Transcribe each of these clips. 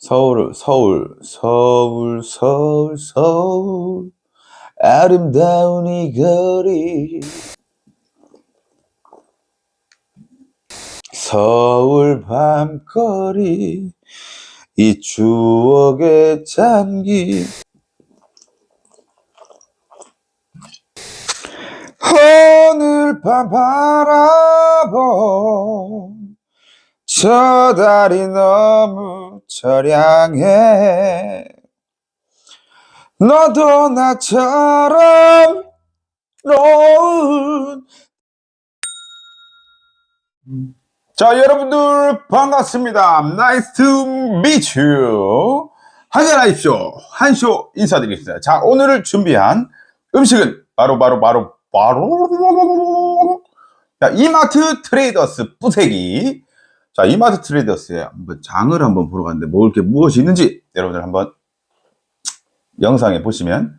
서울, 서울, 서울, 서울, 서울, 아름다운 이 거리. 서울 밤거리, 이 추억에 잠긴 오늘 밤 바라본 저 달이 너무 처량해. 너도 나처럼 자 여러분들 반갑습니다. To meet you. 한잔하십시오. 한쇼 인사드리겠습니다. 자 오늘을 준비한 음식은 바로 바로 바로 바로 자, 이마트 트레이더스 뿌세기 자 이마트 트레이더스에 한번 장을 한번 보러 갔는데 먹을 게 무엇이 있는지 여러분들 한번 영상에 보시면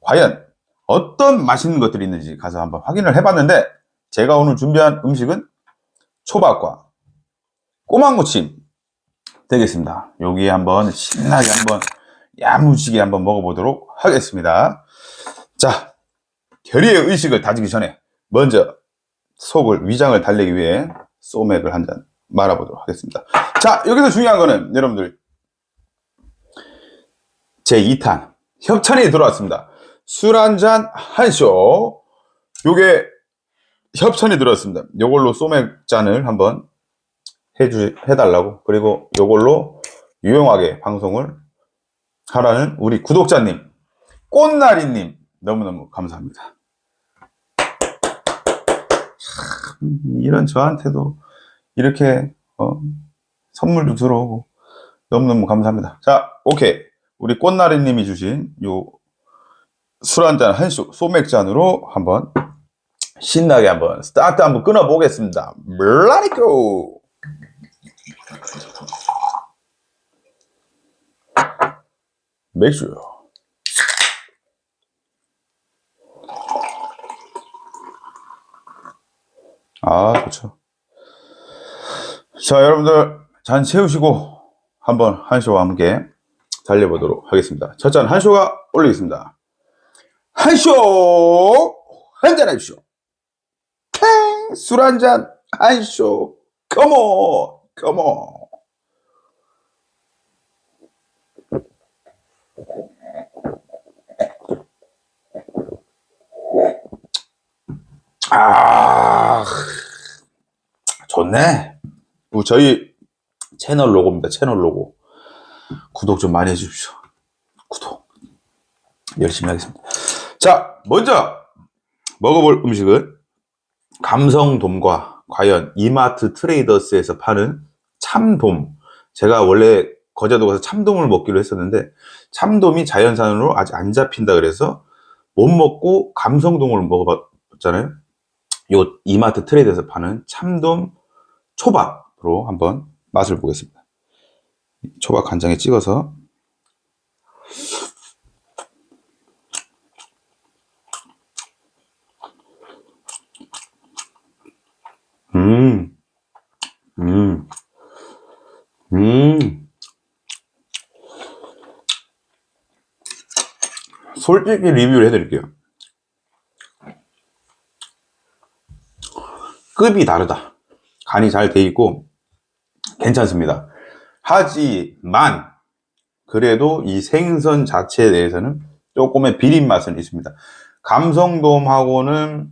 과연 어떤 맛있는 것들이 있는지 가서 한번 확인을 해봤는데 제가 오늘 준비한 음식은 초밥과 꼬막무침 되겠습니다. 여기에 한번 신나게 한번 야무지게 한번 먹어보도록 하겠습니다. 자, 결의의 의식을 다지기 전에 먼저 속을 위장을 달래기 위해 소맥을 한 잔 말아보도록 하겠습니다. 자, 여기서 중요한 거는 여러분들 제 2탄 협찬이 들어왔습니다. 술 한잔 한쇼 요게 협찬이 들어왔습니다. 요걸로 소맥 잔을 한번 해주 해달라고 그리고 요걸로 유용하게 방송을 하라는 우리 구독자님 꽃나리님 너무너무 감사합니다. 참, 이런 저한테도 이렇게 어, 선물도 들어오고 너무너무 감사합니다. 자, 오케이. 우리 꽃나리님이 주신 요 술 한잔 한쇼 소맥 잔으로 한번 신나게 한번 스타트 한번 끊어 보겠습니다. 블라리코 맥주 아 좋죠. 자 여러분들 잔 채우시고 한번 한쇼와 함께 달려보도록 하겠습니다. 첫 잔 한쇼가 올리겠습니다. 한쇼 한잔 하십시오. 술 한잔 한쇼 컴온 컴온 아 좋네 뭐 저희 채널 로고입니다. 채널 로고. 구독 좀 많이 해주십시오. 구독. 열심히 하겠습니다. 자 먼저 먹어볼 음식은 감성돔과 과연 이마트 트레이더스에서 파는 참돔. 제가 원래 거제도 가서 참돔을 먹기로 했었는데 참돔이 자연산으로 아직 안 잡힌다 그래서 못 먹고 감성돔을 먹어봤잖아요. 요 이마트 트레이더에서 파는 참돔 초밥으 로 한번 맛을 보겠습니다. 초밥 간장에 찍어서 음, 음, 음. 솔직히 리뷰를 해드릴게요. 급이 다르다. 간이 잘 돼 있고 괜찮습니다. 하지만 그래도 이 생선 자체에 대해서는 조금의 비린 맛은 있습니다. 감성돔하고는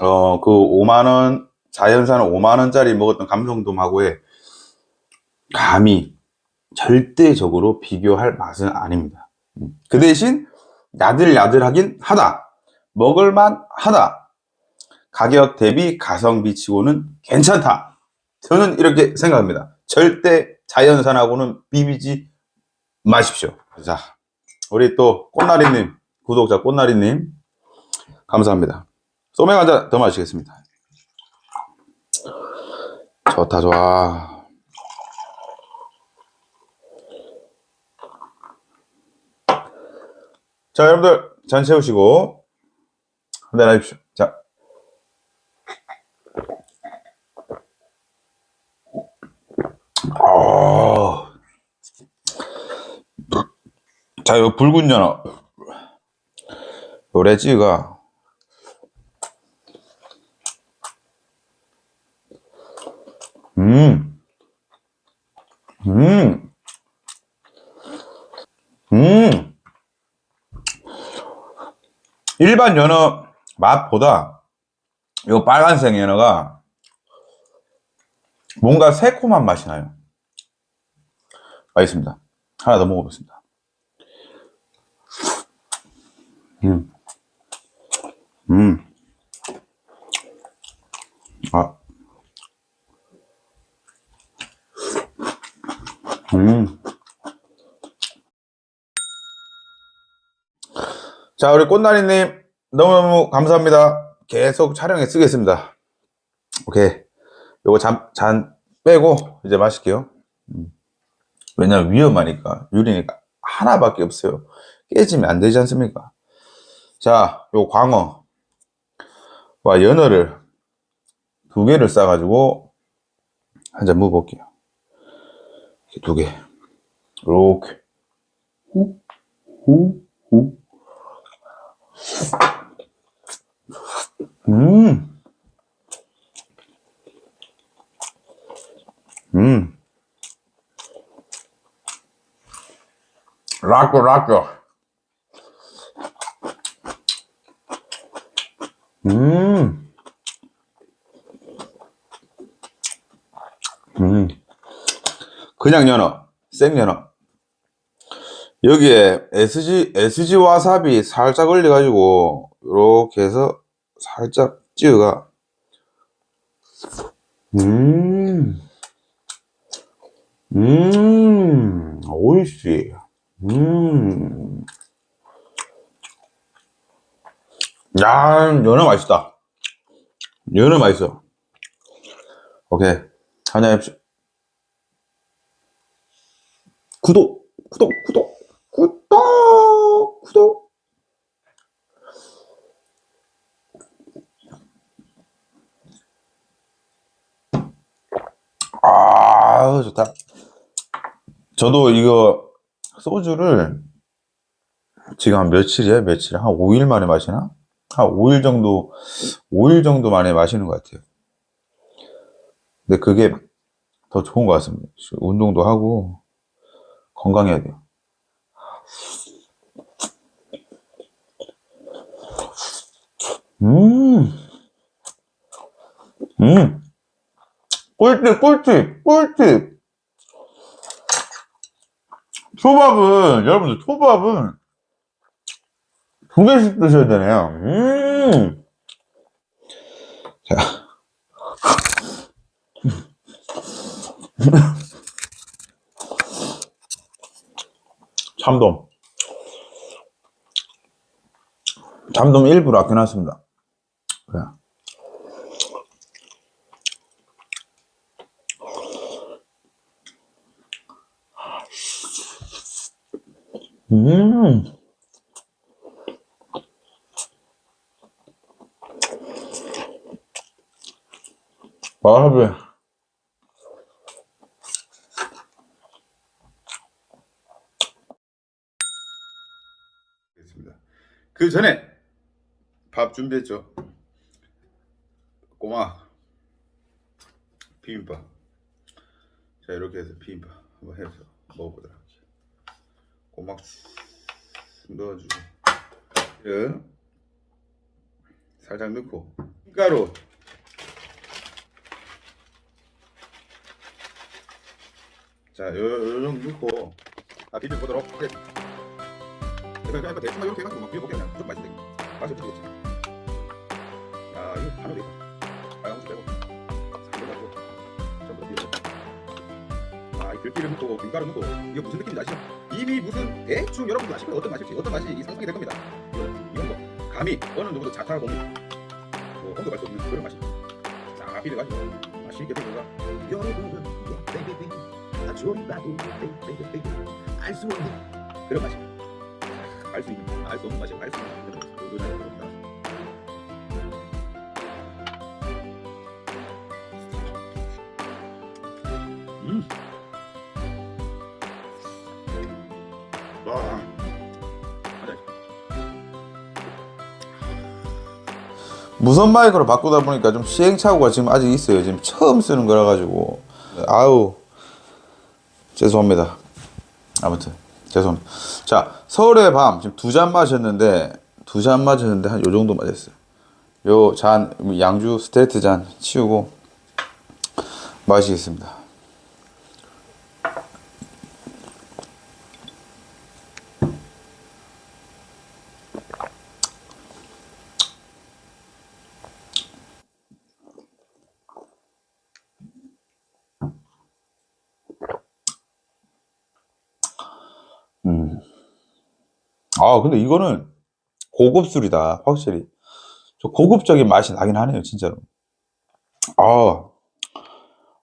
어 그 5만 원 자연산 5만 원짜리 먹었던 감성돔하고의 감이 절대적으로 비교할 맛은 아닙니다. 그 대신 야들야들하긴 하다. 먹을만 하다. 가격 대비 가성비 치고는 괜찮다. 저는 이렇게 생각합니다. 절대 자연산하고는 비비지 마십시오. 자, 우리 또 꽃나리님, 구독자 꽃나리님, 감사합니다. 소맥 한 잔 더 마시겠습니다. 좋다, 좋아. 자, 여러분들, 잔 채우시고, 한잔 하십시오. 자. 아, 자, 요 붉은 연어. 요 레지가 음. 음. 음. 일반 연어 맛보다 요 빨간색 연어가 뭔가 새콤한 맛이 나요. 맛있습니다. 하나 더 먹어보겠습니다. 음. 음. 아. 음. 자, 우리 꽃나리님, 너무너무 감사합니다. 계속 촬영에 쓰겠습니다. 오케이. 요거 잔, 잔 빼고 이제 마실게요. 음. 왜냐면 위험하니까. 유리니까. 하나밖에 없어요. 깨지면 안 되지 않습니까? 자, 요 광어와 연어를 두 개를 싸 가지고 한 잔 먹어볼게요. 이렇게 두 개. 이렇게. 후, 후, 후. 음. 음. 락거, 락거. 음. 음. 그냥 연어, 생 연어. 여기에 SG, SG 와사비 살짝 올려가지고, 요렇게 해서 살짝 찍어가. 음. 음. 오이시. 음. 야, 연어 맛있다. 연어 맛있어. 오케이. 한잔 합시다. 구독, 구독, 구독, 구독, 구독. 아, 좋다. 저도 이거 소주를 지금 한 며칠이야? 며칠? 한 5일 만에 마시나? 한 5일 정도, 5일 정도 만에 마시는 것 같아요. 근데 그게 더 좋은 것 같습니다. 운동도 하고, 건강해야 돼요. 음, 음, 꿀팁, 꿀팁, 꿀팁. 초밥은, 여러분들, 초밥은 두 개씩 드셔야 되네요. 음. 자. 참돔. 참돔 일부러 아껴놨습니다. 그냥. 음. 와사비. 그 전에 밥 준비했죠. 꼬마 비빔밥. 자 이렇게 해서 비빔밥 한번 해서 할게요. 꼬막 쑥 넣어주고 예. 살짝 넣고 가루 자, 요, 요 정도 넣고 아, 비벼 보도록 하겠습니다. 그래서 그냥 대충 이렇게 해가지고 막 비벼볼게요. 그냥 좀 맛있대. 맛이 좋지? 야, 이거 반으로 돼 들기름 넣고 김가루 넣고 이거 무슨 느낌인지 아시죠? 이미 무슨 대충 여러분도 아시면 어떤 맛일지 어떤 맛이 상상이 될 겁니다. 이런 거 감히 어느 누구도 자타하고 뭐 홍도 갈수 없는 그런 맛이. 자, 비벼가지고 맛있게 비벼가. 여러분은 베이베이베이 아주리 나도 알수 없는 그런 맛이. 알수 있는, 알 수 없는 맛이 알수 있는 그런 맛이. 무선 마이크로 바꾸다 보니까 좀 시행착오가 지금 아직 있어요. 지금 처음 쓰는 거라 가지고 아우 죄송합니다. 아무튼 죄송합니다. 자 서울의 밤 지금 두 잔 마셨는데 두 잔 마셨는데 한 요 정도 마셨어요. 요 잔 양주 스테이트 잔 치우고 마시겠습니다. 아 근데 이거는 고급 술이다 확실히. 좀 고급적인 맛이 나긴 하네요 진짜로. 아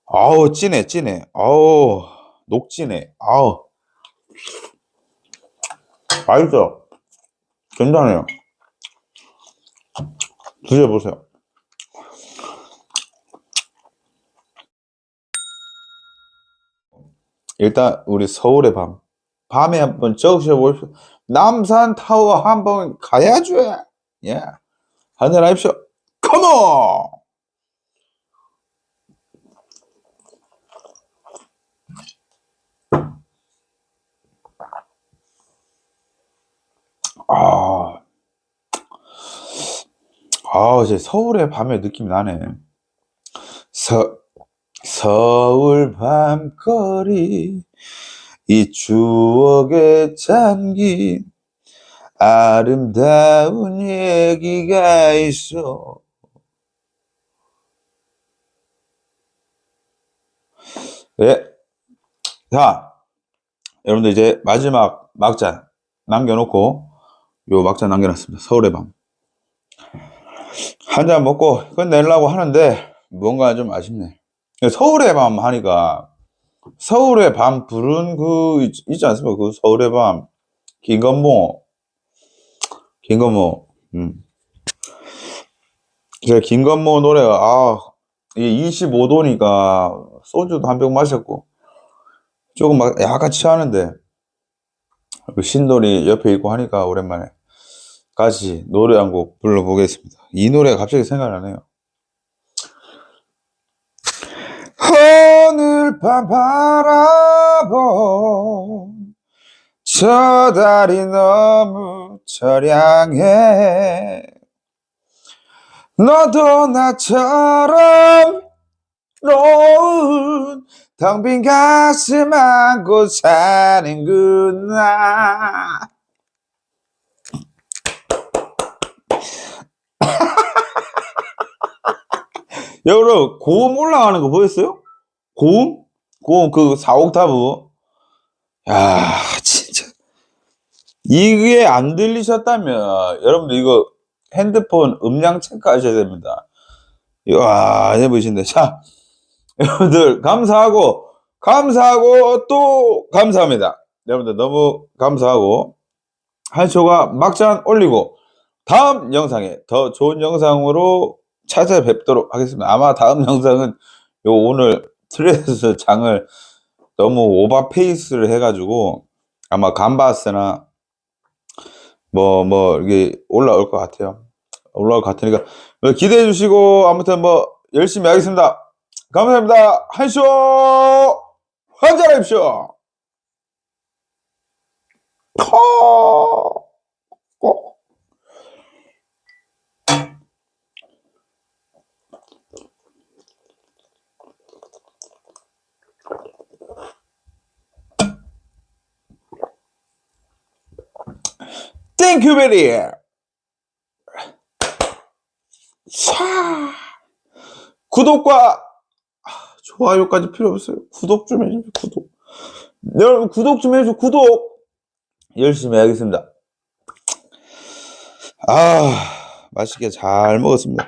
아우 진해 진해. 아우 녹진해. 아우. 맛있어. 괜찮아요. 드셔보세요. 일단 우리 서울의 밤 밤에 한번 적셔 보십시오 남산 타워 한번 가야죠. 예. 한잔 하십시오. 컴온 아, 아, 이제 서울의 밤의 느낌이 나네. 서, 서울 밤거리, 이 추억에 잠긴 아름다운 얘기가 있어. 네. 자, 여러분들 이제 마지막 막잔 남겨놓고 요 막잔 남겨놨습니다. 서울의 밤. 한 잔 먹고 끝내려고 하는데 뭔가 좀 아쉽네. 서울의 밤 하니까 서울의 밤 부른 그 있- 있지 않습니까? 그 서울의 밤 김건모 김건모 음. 제가 김건모 노래가 아 이게 25도니까 소주도 한 병 마셨고 조금 막 약간 취하는데 그 신돌이 옆에 있고 하니까 오랜만에 같이 노래 한 곡 불러보겠습니다. 이 노래가 갑자기 생각나네요. 바라본 저 달이 너무 처량해 너도 나처럼 놓은 텅빈 가슴 안고 사는구나 여러분 고음 올라가는 거 보였어요? 고음? 그 4옥타브. 야 진짜. 이게 안 들리셨다면 여러분들 이거 핸드폰 음량 체크하셔야 됩니다. 와 해보신다 자 여러분들 감사하고 감사하고 또 감사합니다. 여러분들 너무 감사하고. 한쇼가 막잔 올리고 다음 영상에 더 좋은 영상으로 찾아뵙도록 하겠습니다. 아마 다음 영상은 요 오늘 트레스 장을 너무 오버 페이스를 해가지고 아마 감바스나 뭐 뭐 이게 올라올 것 같아요. 올라올 것 같으니까 기대해 주시고 아무튼 뭐 열심히 하겠습니다. 감사합니다. 한쇼 환자하십시오. 커. 땡큐 베리 샤. 구독과 좋아요까지 필요 없어요. 구독 좀 해주세요 구독. 여러분 구독 좀 해주세요 구독. 열심히 하겠습니다. 아 맛있게 잘 먹었습니다